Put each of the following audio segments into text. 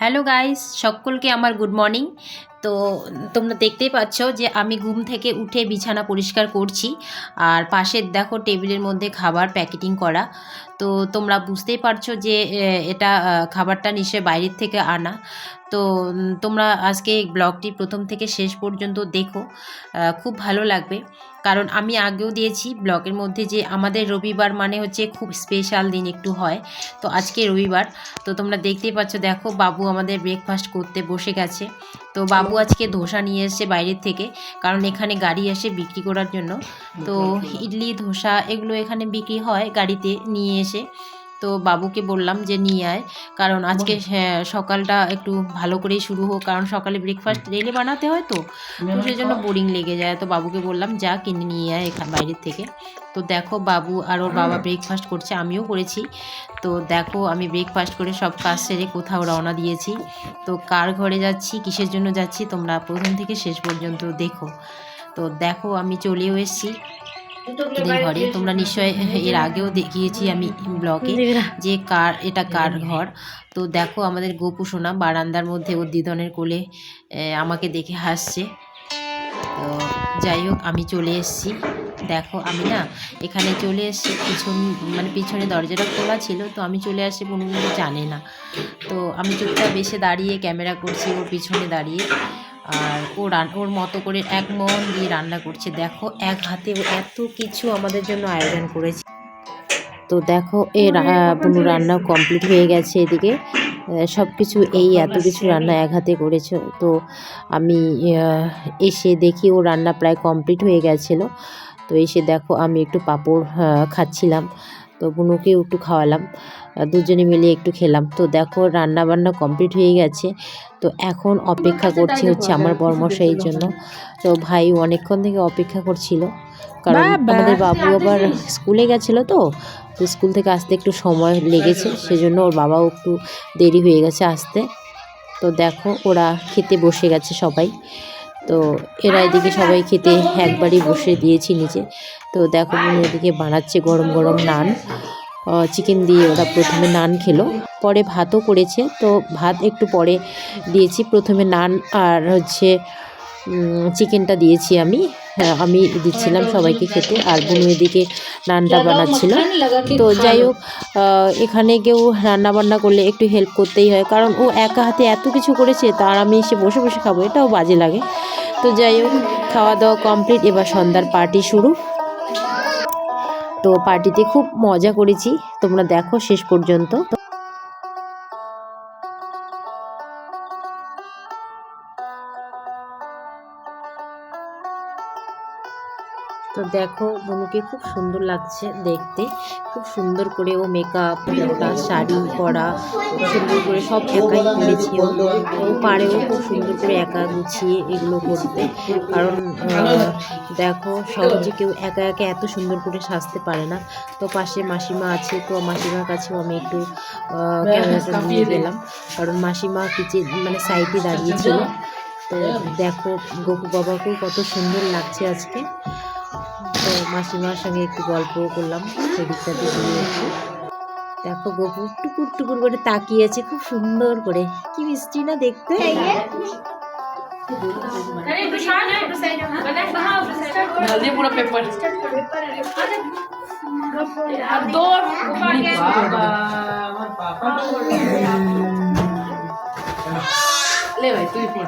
Hello guys সকলকে আমার good morning. তো তোমরা দেখতেই পাচ্ছ যে আমি ঘুম থেকে উঠে বিছানা পরিষ্কার করছি। আর পাশের দেখো টেবিলের মধ্যে খাবার প্যাকেটিং করা। তো তোমরা বুঝতেই পারছ যে এটা খাবারটা নিশ্চয় বাইরের থেকে আনা। তো তোমরা আজকে এই ব্লগটি প্রথম থেকে শেষ পর্যন্ত দেখো। খুব ভালো লাগবে। কারণ আমি আগেও দিয়েছি ব্লগের মধ্যে যে আমাদের রবিবার মানে হচ্ছে খুব স্পেশাল দিন একটু হয়। তো আজকে রবিবার। তো তোমরা দেখতেই পাচ্ছ দেখো বাবু আমাদের ব্রেকফাস্ট করতে বসে গেছে। তো বাবু আজকে ধোসা নিয়ে এসছে বাইরের থেকে। কারণ এখানে গাড়ি আসে বিক্রি করার জন্য। তো ইডলি ধোসা এগুলো এখানে বিক্রি হয় গাড়িতে নিয়ে এসে। তো বাবুকে বললাম যে নিয়ে আয়। কারণ আজকে হ্যাঁ, সকালটা একটু ভালো করেই শুরু হোক। কারণ সকালে ব্রেকফাস্ট ডেলি বানাতে হয় তো। তো সেই জন্য বোরিং লেগে যায়। তো বাবুকে বললাম যা কিনে নিয়ে আয় এখান বাইরের থেকে। তো দেখো বাবু আর ওর বাবা ব্রেকফাস্ট করছে আমিও করেছি। তো দেখো আমি ব্রেকফাস্ট করে সব কাজ সেরে কোথাও রওনা দিয়েছি। তো কার ঘরে যাচ্ছি কিসের জন্য যাচ্ছি তোমরা প্রথম থেকে শেষ পর্যন্ত দেখো। তো দেখো আমি চলেও এসেছি। ঘরে তোমরা নিশ্চয় এর আগেও দেখিয়েছি আমি ব্লগে যে কার এটা কার ঘর। তো দেখো আমাদের গোপু সোনা বারান্দার মধ্যে ওর দিদনের কোলে আমাকে দেখে হাসছে। তো যাই হোক আমি চলে এসেছি। দেখো আমি না এখানে চলে এসেছি পিছন মানে পিছনে দরজাটা খোলা ছিল তো আমি চলে আসছি কোনো জানে না। তো আমি চুপচাপ এসে দাঁড়িয়ে ক্যামেরা করছি ওর পিছনে দাঁড়িয়ে। আর ও রান ওর মতো করে এক মন দিয়ে রান্না করছে। দেখো এক হাতে ও এত কিছু আমাদের জন্য আয়োজন করেছে। তো দেখো এ রা- বুনু রান্না কমপ্লিট হয়ে গেছে এদিকে। সব কিছু এই এত কিছু রান্না এক হাতে করেছ। তো আমি এসে দেখি ও রান্না প্রায় কমপ্লিট হয়ে গেছিল। তো এসে দেখো আমি একটু পাঁপড় খাচ্ছিলাম। তো বুনুকেও একটু খাওয়ালাম। দুজনে মিলে একটু খেলাম। তো দেখো রান্না বান্না কমপ্লিট হয়ে গেছে। তো এখন অপেক্ষা করছি হচ্ছে আমার বর্মশাইয়ের জন্য। তো ভাই অনেকক্ষণ থেকে অপেক্ষা করছিল। কারণ আমাদের বাবু আবার স্কুলে গেছিল তো। তো স্কুল থেকে আসতে একটু সময় লেগেছে। সেজন্য ওর বাবাও একটু দেরি হয়ে গেছে আসতে। তো দেখো ওরা খেতে বসে গেছে সবাই। তো এরা এদিকে সবাই খেতে একবারই বসে দিয়েছি নিচে। তো দেখো বোন এদিকে বানাচ্ছে গরম গরম নান। চিকেন দিয়ে ওরা প্রথমে নান খেলো, পরে ভাতও করেছে। তো ভাত একটু পরে দিয়েছি। প্রথমে নান আর হচ্ছে চিকেনটা দিয়েছি আমি। আমি দিচ্ছিলাম সবাইকে খেতে, আর বোন এদিকে নানটা বানাচ্ছিল। তো যাই হোক এখানে কেউ রান্না বান্না করলে একটু হেল্প করতেই হয়, কারণ ও একা হাতে এত কিছু করেছে, তার আমি এসে বসে বসে খাব, এটাও বাজে লাগে। তো যাই হোক খাওয়া দাওয়া কমপ্লিট এবার সন্ধ্যার পার্টি শুরু। তো পার্টিতে খুব মজা করেছি, তোমরা দেখো শেষ পর্যন্ত। তো দেখো বনুকে খুব সুন্দর লাগছে দেখতে। খুব সুন্দর করে ও মেকআপ প্লাস শাড়ি পরা সুন্দর করে সব একাই করেছে ও। ও পারেও খুব সুন্দর করে একা গুছিয়ে এগুলো করতে। কারণ দেখো সহজে কেউ একা একা এত সুন্দর করে সাজতে পারে না। তো পাশে মাসিমা আছে তো মাসিমার কাছেও আমি একটু ক্যামেরাটা নিয়ে গেলাম। কারণ মাসিমা কিচেন মানে সাইডে দাঁড়িয়েছিল তো দেখো গপু বাবাকেও কত সুন্দর লাগছে আজকে। তো মাসিমার সঙ্গে একটু গল্পও করলাম সেদিকটাতে দিয়ে একটু দেখো গপু টুকুর টুকুর করে তাকিয়েছে খুব সুন্দর করে কি মিষ্টি না দেখতে हल्दी पूरा पेपर दो ले भाई तू ही फोड़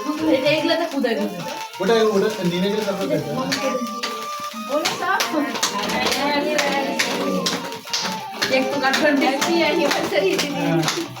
এটা এগুলো তো খুদাই দিতে ওটা ওটা নিয়ে গেলে তারপর দেখো বলে সব एक तो काटकर देखती है ये बच्चा ये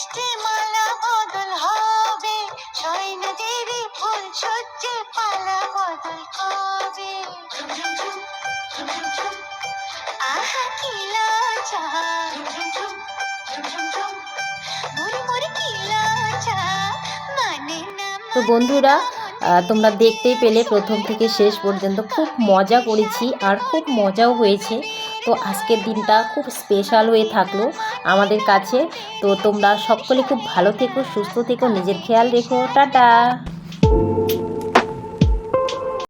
শুভ দৃষ্টি মালা বদল হবে। সৈন্য দেবী ফুল সজ্জে পালা বদল হবে। আহা কি লজ্জা মুড়ি মুড়ি কি লজ্জা মানে না তো বন্ধুরা তোমরা দেখতেই পেলে প্রথম থেকে শেষ পর্যন্ত খুব মজা করেছি আর খুব মজাও হয়েছে। তো আজকের দিনটা খুব স্পেশাল হয়ে থাকল আমাদের কাছে। তো তোমরা সকলে খুব ভালো থেকো, সুস্থ থেকো, নিজের খেয়াল রেখো। টাটা!